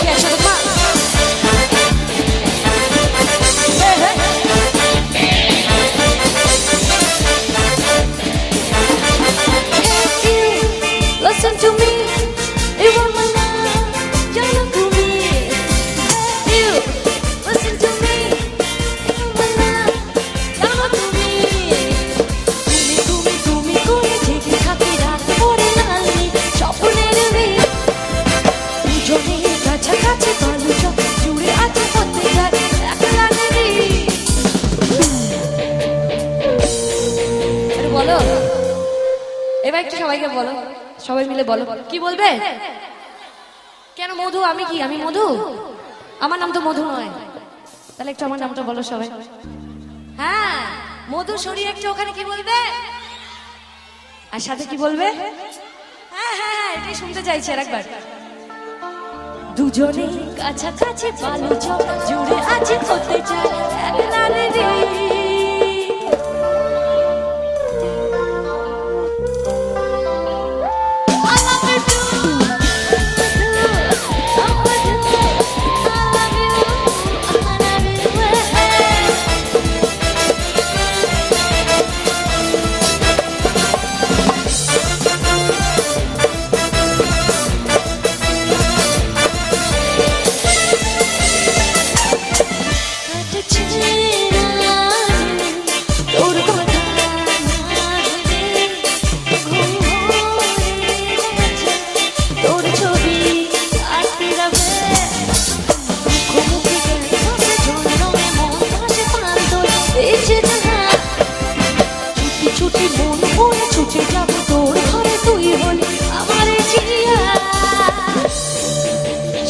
Yeah, shut up. সবাইকে বলো। সবাই মিলে বলো। কি বলবে? কেন মধু? আমি কি? আমি মধু? আমার নাম তো মধু নয়। তাহলে একটু আমার নামটা বলো সবাই। হ্যাঁ মধু শরীর একটু ওখানে কি বলবে? আর সাথে কি বলবে? হ্যাঁ হ্যাঁ হ্যাঁ এটাই শুনতে চাইছি আর একবার দুজনে কাছাকাছি বালু জুড়ে আছে মন ভরে ছুটে যাব তোর ঘরে তুই হলি আমার জিয়া।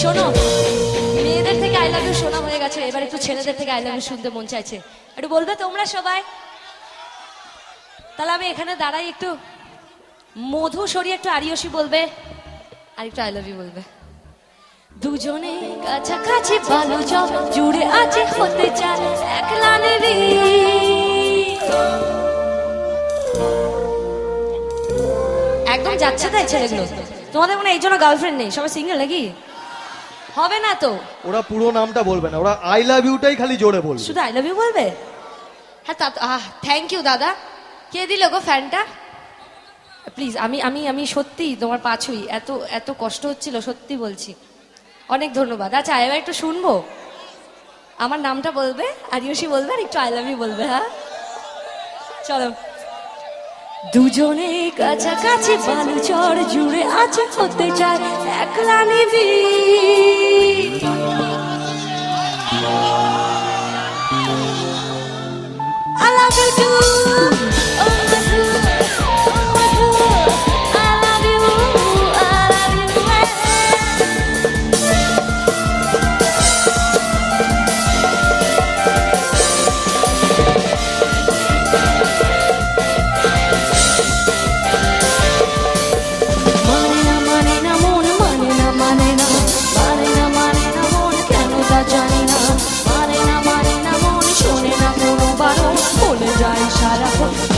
শোনো, মেয়েদের থেকে আই লাভ ইউ শোনা হয়ে গেছে, এবার একটু ছেলেদের থেকে আই লাভ ইউ শুনতে মন চাইছে। একটু বলবে তোমরা সবাই? তাহলে আমি এখানে দাঁড়াই একটু। মধু সরিয়ে একটু আরিয়সী বলবে, আর একটু আই লাভ ইউ বলবে। দুজনে কাছাকাছি ভালো জব জুড়ে আছে হতে চায় একলা নেবি একদম যাচ্ছে তাই ছেলেগুলো। তোমাদের মনে এই জন্য গার্লফ্রেন্ড নেই? সবাই সিঙ্গেল নাকি? হবে না তো। ওরা পুরো নামটা বলবে না। ওরা আই লাভ ইউটাই খালি জোরে বলবে। শুধু আই লাভ ইউ বলবে? হ্যাঁ তা আহ থ্যাংক ইউ দাদা। কে দিল গো ফ্যানটা প্লিজ আমি আমি আমি সত্যি তোমার পাছুই এত এত কষ্ট হচ্ছিল সত্যি বলছি। অনেক ধন্যবাদ। আচ্ছা এবার একটু শুনব? আমার নামটা বলবে? আরিয়সী বলবে আর একটু আই লাভ ইউ বলবে হ্যাঁ? চলো। দুজনে কাছাকাছি বালু চড় জুড়ে আছে হতে চায় একলা নিবি. বলে যায় সারাক্ষণ।